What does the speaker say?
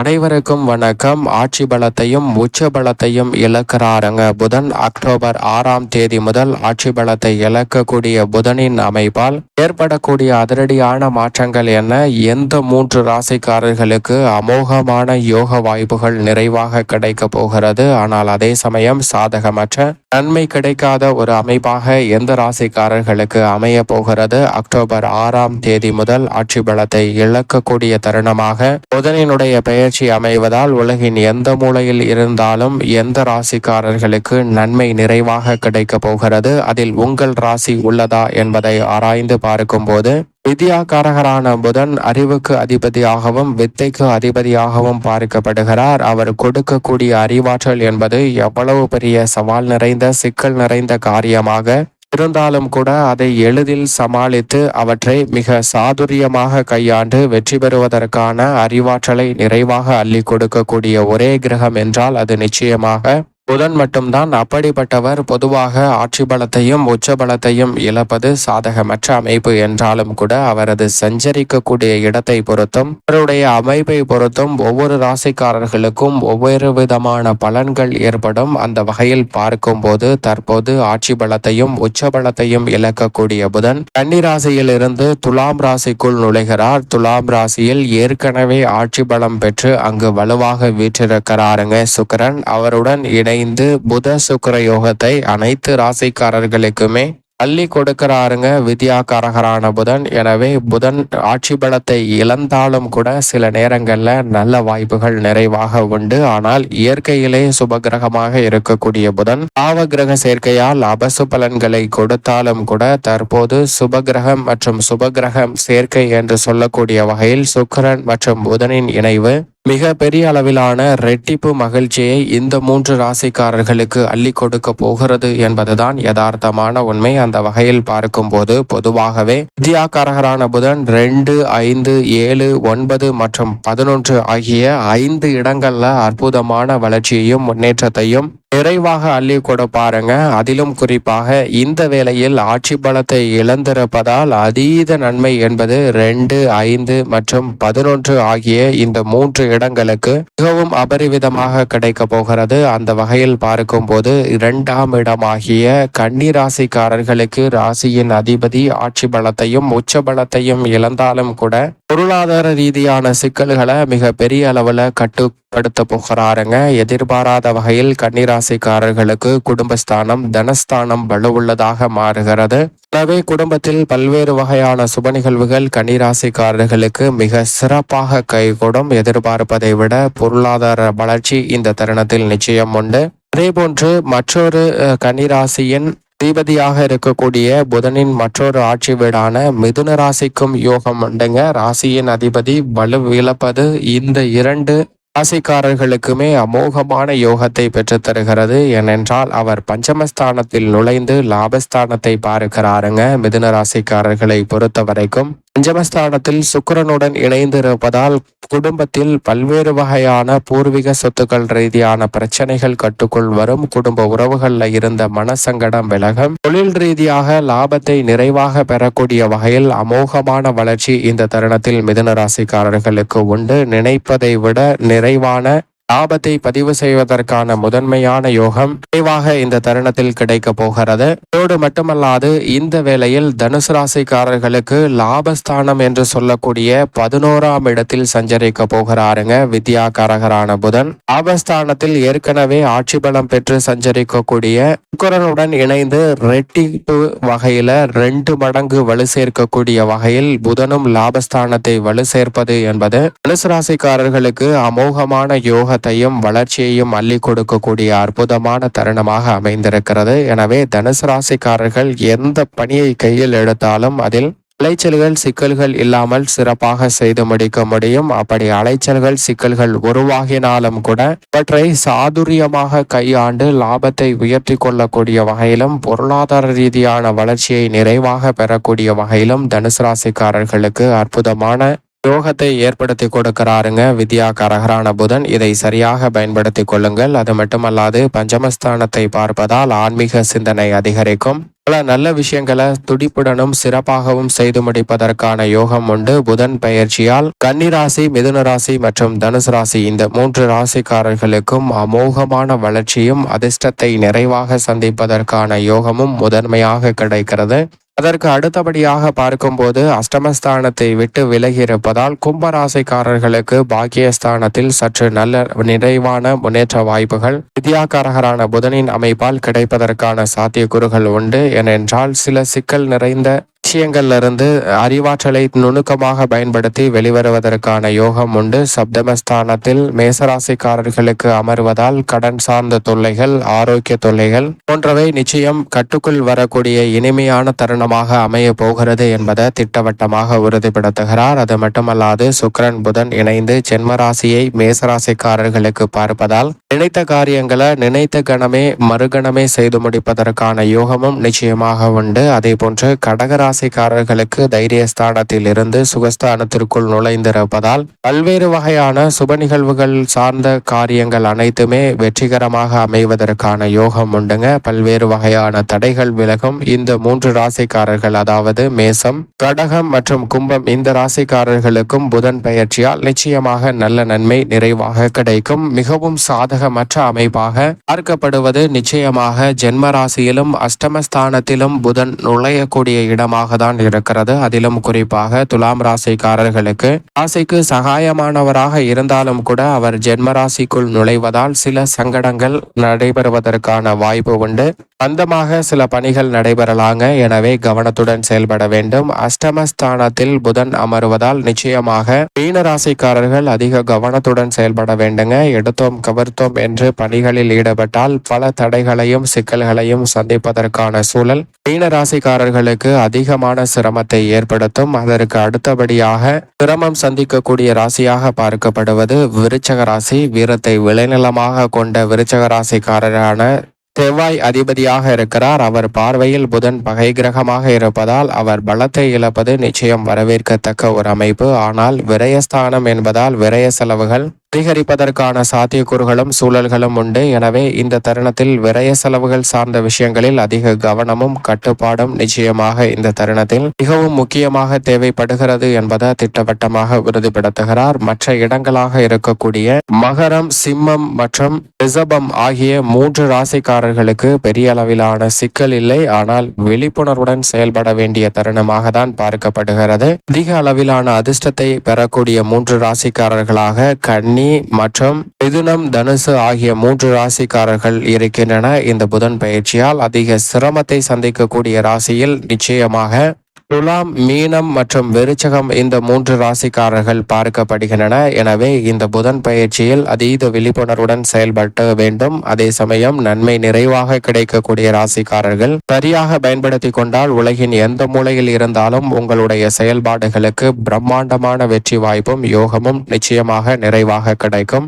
அனைவருக்கும் வணக்கம். ஆட்சி பலத்தையும் உச்ச பலத்தையும் இழக்கிறாருங்க புதன். அக்டோபர் ஆறாம் தேதி முதல் ஆட்சி பலத்தை இழக்கக்கூடிய புதனின் அமைப்பால் ஏற்படக்கூடிய அதிரடியான மாற்றங்கள் என்ன? எந்த மூன்று ராசிக்காரர்களுக்கு அமோகமான யோக வாய்ப்புகள் நிறைவாக கிடைக்க போகிறது? ஆனால் அதே சமயம் சாதகமற்ற நன்மை கிடைக்காத ஒரு அமைப்பாக எந்த ராசிக்காரர்களுக்கு அமைய போகிறது? அக்டோபர் ஆறாம் தேதி முதல் ஆட்சி பலத்தை இழக்கக்கூடிய தருணமாக புதனினுடைய பெயர் பெயர்ச்சி அமைவதால் உலகின் எந்த மூலையில் இருந்தாலும் எந்த ராசிக்காரர்களுக்கு நன்மை நிறைவாக கிடைக்க போகிறது? அதில் உங்கள் ராசி உள்ளதா என்பதை ஆராய்ந்து பார்க்கும்போது வித்யாகாரகரான புதன் அறிவுக்கு அதிபதியாகவும் வித்தைக்கு அதிபதியாகவும் பார்க்கப்படுகிறார். அவர் கொடுக்கக்கூடிய அறிவாற்றல் என்பது எவ்வளவு பெரிய சவால் நிறைந்த சிக்கல் நிறைந்த காரியமாக இருந்தாலும் கூட அதை எளிதில் சமாளித்து அவற்றை மிக சாதுரியமாக கையாண்டு வெற்றி பெறுவதற்கான அறிவாற்றலை நிறைவாக அள்ளி கொடுக்கக்கூடிய ஒரே கிரகம் என்றால் அது நிச்சயமாக புதன் மட்டும்தான் அப்படிப்பட்டவர். பொதுவாக ஆட்சி பலத்தையும் உச்ச பலத்தையும் இழப்பது சாதகமற்ற அமைப்பு என்றாலும் கூட அவரது சஞ்சரிக்கக்கூடிய இடத்தை பொறுத்தும் அவருடைய அமைப்பை பொறுத்தும் ஒவ்வொரு ராசிக்காரர்களுக்கும் ஒவ்வொரு விதமான பலன்கள் ஏற்படும். அந்த வகையில் பார்க்கும்போது தற்போது ஆட்சி பலத்தையும் உச்ச பலத்தையும் இழக்கக்கூடிய புதன் கன்னிராசியில் இருந்து துலாம் ராசிக்குள் நுழைகிறார். துலாம் ராசியில் ஏற்கனவே ஆட்சி பலம் பெற்று அங்கு வலுவாக வீற்றிருக்கிறாருங்க சுக்கரன். அவருடன் இணை இணைந்து புத சுக்கர யோகத்தை அனைத்து ராசிக்காரர்களுக்குமே அள்ளி கொடுக்கிறாருங்க. வித்யாகாரகரான புதன். எனவே புதன் ஆட்சி பலத்தை இழந்தாலும் கூட சில நேரங்களில் நல்ல வாய்ப்புகள் நிறைவாக உண்டு. ஆனால் இயற்கையிலே சுபகிரகமாக இருக்கக்கூடிய புதன் பாவ கிரக சேர்க்கையால் அபசு பலன்களை கொடுத்தாலும் கூட தற்போது சுபகிரகம் மற்றும் சுபகிரகம் சேர்க்கை என்று சொல்லக்கூடிய வகையில் சுக்கரன் மற்றும் புதனின் இணைவு மிக பெரிய அளவிலான ரெட்டிப்பு மகிழ்ச்சியை இந்த மூன்று ராசிக்காரர்களுக்கு அள்ளி கொடுக்க போகிறது என்பதுதான் யதார்த்தமான உண்மை. அந்த வகையில் பார்க்கும்போது பொதுவாகவே வித்யாக்காரகரான புதன் ரெண்டு ஐந்து ஏழு ஒன்பது மற்றும் பதினொன்று ஆகிய ஐந்து இடங்கள்ல அற்புதமான வளர்ச்சியையும் முன்னேற்றத்தையும் நிறைவாக அள்ளி கொடுப்பாருங்க அதிலும் குறிப்பாக இந்த வேளையில் ஆட்சி பலத்தை இழந்திருப்பதால் அதீத நன்மை என்பது ரெண்டு ஐந்து மற்றும் பதினொன்று ஆகிய இந்த மூன்று இடங்களுக்கு மிகவும் அபரிவிதமாக கிடைக்க போகிறது. அந்த வகையில் பார்க்கும் போது இரண்டாம் இடமாகிய கன்னி ராசிக்காரர்களுக்கு ராசியின் அதிபதி ஆட்சி பலத்தையும் உச்ச பலத்தையும் இழந்தாலும் கூட பொருளாதார ரீதியான சிக்கல்களை மிக பெரிய அளவுல கட்டுப்படுத்த போகிறாருங்க. எதிர்பாராத வகையில் கன்னிராசிக்காரர்களுக்கு குடும்பஸ்தானம் தனஸ்தானம் வலுவுள்ளதாக மாறுகிறது. எனவே குடும்பத்தில் பல்வேறு வகையான சுப நிகழ்வுகள் கன்னிராசிக்காரர்களுக்கு மிக சிறப்பாக கைகூடும் எதிர்பார்ப்பதை விட பொருளாதார வளர்ச்சி இந்த தருணத்தில் நிச்சயம் உண்டு. அதே போன்று மற்றொரு கன்னிராசியின் அதிபதியாக இருக்கக்கூடிய புதனின் மற்றொரு ஆட்சி வீடான மிதுன ராசிக்கும் யோகம் உண்டுங்க. ராசியின் அதிபதி வலு இழப்பது இந்த இரண்டு ராசிக்காரர்களுக்குமே அமோகமான யோகத்தை பெற்று தருகிறது ஏனென்றால் அவர் பஞ்சமஸ்தானத்தில் நுழைந்து லாபஸ்தானத்தை பார்க்கிறாருங்க மிதுன ராசிக்காரர்களை பொறுத்த வரைக்கும் பஞ்சமஸ்தானத்தில் சுக்கரனுடன் இணைந்திருப்பதால் குடும்பத்தில் பல்வேறு வகையான பூர்வீக சொத்துக்கள் ரீதியான பிரச்சனைகள் கட்டுக்குள் வரும். குடும்ப உறவுகள்ல இருந்த மனசங்கடம் விலகும். தொழில் ரீதியாக லாபத்தை நிறைவாக பெறக்கூடிய வகையில் அமோகமான வளர்ச்சி இந்த தருணத்தில் மிதுன ராசிக்காரர்களுக்கு உண்டு. நினைப்பதை விட நிறைவான லாபத்தை பதிவு செய்வதற்கான முதன்மையான யோகம் விரைவாக இந்த தருணத்தில் கிடைக்க போகிறது. அதோடு மட்டுமல்லாது இந்த வேளையில் தனுசு ராசிக்காரர்களுக்கு லாபஸ்தானம் என்று சொல்லக்கூடிய பதினோராம் இடத்தில் சஞ்சரிக்க போகிறாருங்க வித்யாகாரகரான புதன். லாபஸ்தானத்தில் ஏற்கனவே ஆட்சி பலம் பெற்று சஞ்சரிக்கக்கூடிய சுக்கரனுடன் இணைந்து ரெட்டிப்பு வகையில ரெண்டு மடங்கு வலு சேர்க்கக்கூடிய வகையில் புதனும் லாபஸ்தானத்தை வலு சேர்ப்பது என்பது தனுசு ராசிக்காரர்களுக்கு அமோகமான யோக யோகத்தையும் வளர்ச்சியையும் அள்ளி கொடுக்கக்கூடிய அற்புதமான தருணமாக அமைந்திருக்கிறது. எனவே தனுசு ராசிக்காரர்கள் எந்த பணியை கையில் எடுத்தாலும் அதில் அலைச்சல்கள் சிக்கல்கள் இல்லாமல் சிறப்பாக செய்து முடிக்க முடியும். அப்படி அலைச்சல்கள் சிக்கல்கள் உருவாகினாலும் கூட அவற்றை சாதுரியமாக கையாண்டு லாபத்தை உயர்த்தி கொள்ளக்கூடிய வகையிலும் பொருளாதார ரீதியான வளர்ச்சியை நிறைவாக பெறக்கூடிய வகையிலும் தனுசு ராசிக்காரர்களுக்கு அற்புதமான யோகத்தை ஏற்படுத்தி கொடுக்கிறாருங்க. வித்யா கரகரான புதன் இதை சரியாக பயன்படுத்தி கொள்ளுங்கள். அது மட்டுமல்லாது பஞ்சமஸ்தானத்தை பார்ப்பதால் ஆன்மீக சிந்தனை அதிகரிக்கும். பல நல்ல விஷயங்களை துடிப்புடனும் சிறப்பாகவும் செய்து முடிப்பதற்கான யோகம் உண்டு. புதன் பயிற்சியால் கன்னிராசி மிதுன ராசி மற்றும் தனுசு ராசி இந்த மூன்று ராசிக்காரர்களுக்கும் அமோகமான வளர்ச்சியும் அதிர்ஷ்டத்தை நிறைவாக சந்திப்பதற்கான யோகமும் முதன்மையாக கிடைக்கிறது. அதற்கு அடுத்தபடியாக பார்க்கும்போது அஷ்டமஸ்தானத்தை விட்டு விலகி இருப்பதால் கும்பராசிக்காரர்களுக்கு பாக்கியஸ்தானத்தில் சற்று நல்ல நிறைவான முன்னேற்ற வாய்ப்புகள். வித்யாகாரகரான புதனின் அமைப்பால் கிடைப்பதற்கான சாத்தியக்கூறுகள் உண்டு. ஏனென்றால் சில சிக்கல் நிறைந்த விஷயங்கள்ல அறிவாற்றலை நுணுக்கமாக பயன்படுத்தி வெளிவருவதற்கான யோகம் உண்டு. சப்தமஸ்தானத்தில் மேசராசிக்காரர்களுக்கு அமர்வதால் கடன் சார்ந்த தொல்லைகள் ஆரோக்கிய தொல்லைகள் போன்றவை நிச்சயம் கட்டுக்குள் வரக்கூடிய இனிமையான தருணமாக அமைய போகிறது என்பதை திட்டவட்டமாக உறுதிப்படுத்துகிறார். அது மட்டுமல்லாது சுக்கரன் புதன் இணைந்து ஜென்மராசியை மேசராசிக்காரர்களுக்கு பார்ப்பதால் நினைத்த காரியங்களை நினைத்த கணமே மறுகணமே செய்து முடிப்பதற்கான யோகமும் நிச்சயமாக உண்டு. அதே போன்று கடகராசி கடகராசிக்காரர்களுக்கு தைரியஸ்தானத்தில் இருந்து சுகஸ்தானத்திற்குள் நுழைந்திருப்பதால் பல்வேறு வகையான சுப நிகழ்வுகள் சார்ந்த காரியங்கள் அனைத்துமே வெற்றிகரமாக அமைவதற்கான யோகம் உண்டுங்க. பல்வேறு வகையான தடைகள் விலகும். இந்த மூன்று ராசிக்காரர்கள் அதாவது மேசம் கடகம் மற்றும் கும்பம் இந்த ராசிக்காரர்களுக்கும் புதன் பயிற்சியால் நிச்சயமாக நல்ல நன்மை நிறைவாக கிடைக்கும். மிகவும் சாதகமற்ற அமைப்பாக பார்க்கப்படுவது நிச்சயமாக ஜென்ம ராசியிலும் அஷ்டமஸ்தானத்திலும் புதன் நுழையக்கூடிய இடமாக தான் இருக்கிறது. அதிலும் குறிப்பாக துலாம் ராசிக்காரர்களுக்கு ராசிக்கு சகாயமானவராக இருந்தாலும் கூட அவர் ஜென்ம ராசிக்குள் நுழைவதால் சில சங்கடங்கள் நடைபெறுவதற்கான வாய்ப்பு உண்டு. அந்தமாக சில பணிகள் நடைபெறலாங்க. எனவே கவனத்துடன் செயல்பட வேண்டும். அஷ்டமஸ்தானத்தில் புதன் அமருவதால் நிச்சயமாக மீன ராசிக்காரர்கள் அதிக கவனத்துடன் செயல்பட வேண்டுங்க. எடுத்தோம் கவர்த்தோம் என்று பணிகளில் ஈடுபட்டால் பல தடைகளையும் சிக்கல்களையும் சந்திப்பதற்கான சூழல் மீன ராசிக்காரர்களுக்கு அதிக அதிகமான சிரமத்தை ஏற்படுத்தும். அதற்கு அடுத்தபடியாக சிரமம் சந்திக்கக்கூடிய ராசியாக பார்க்கப்படுவது விருச்சக ராசி. வீரத்தை விளைநிலமாக கொண்ட விருச்சக ராசிக்காரரான செவ்வாய் அதிபதியாக இருக்கிறார். அவர் பார்வையில் புதன் பகை கிரகமாக இருப்பதால் அவர் பலத்தை இழப்பது நிச்சயம் வரவேற்கத்தக்க ஒரு அமைப்பு. ஆனால் விரயஸ்தானம் என்பதால் விரய செலவுகள் அதிகரிப்பதற்கான சாத்தியக்கூறுகளும் சூழல்களும் உண்டு. எனவே இந்த தருணத்தில் விரய செலவுகள் சார்ந்த விஷயங்களில் அதிக கவனமும் கட்டுப்பாடும் நிச்சயமாக இந்த தருணத்தில் மிகவும் முக்கியமாக தேவைப்படுகிறது என்பதை திட்டவட்டமாக உறுதிப்படுத்துகிறார். மற்ற இடங்களாக இருக்கக்கூடிய மகரம் சிம்மம் மற்றும் ரிசபம் ஆகிய மூன்று ராசிக்காரர்களுக்கு பெரிய அளவிலான சிக்கல் இல்லை. ஆனால் விழிப்புணர்வுடன் செயல்பட வேண்டிய தருணமாக தான் பார்க்கப்படுகிறது. அதிக அளவிலான அதிர்ஷ்டத்தை பெறக்கூடிய மூன்று ராசிக்காரர்களாக கன்னி மற்றும் மிதுனம் தனுசு ஆகிய மூன்று ராசிக்காரர்கள் இருக்கின்றன. இந்த புதன் பயிற்சியால் அதிக சிரமத்தை சந்திக்கக்கூடிய ராசியில் நிச்சயமாக துலாம் மீனம் மற்றும் விருச்சகம் இந்த மூன்று ராசிக்காரர்கள் பார்க்கப்படுகின்றன. எனவே இந்த புதன் பயிற்சியில் அதீத விழிப்புணர்வுடன் செயல்பட வேண்டும். அதே சமயம் நன்மை நிறைவாக கிடைக்கக்கூடிய ராசிக்காரர்கள் சரியாக பயன்படுத்தி கொண்டால் உலகின் எந்த மூலையில் இருந்தாலும் உங்களுடைய செயல்பாடுகளுக்கு பிரம்மாண்டமான வெற்றி வாய்ப்பும் யோகமும் நிச்சயமாக நிறைவாக கிடைக்கும்.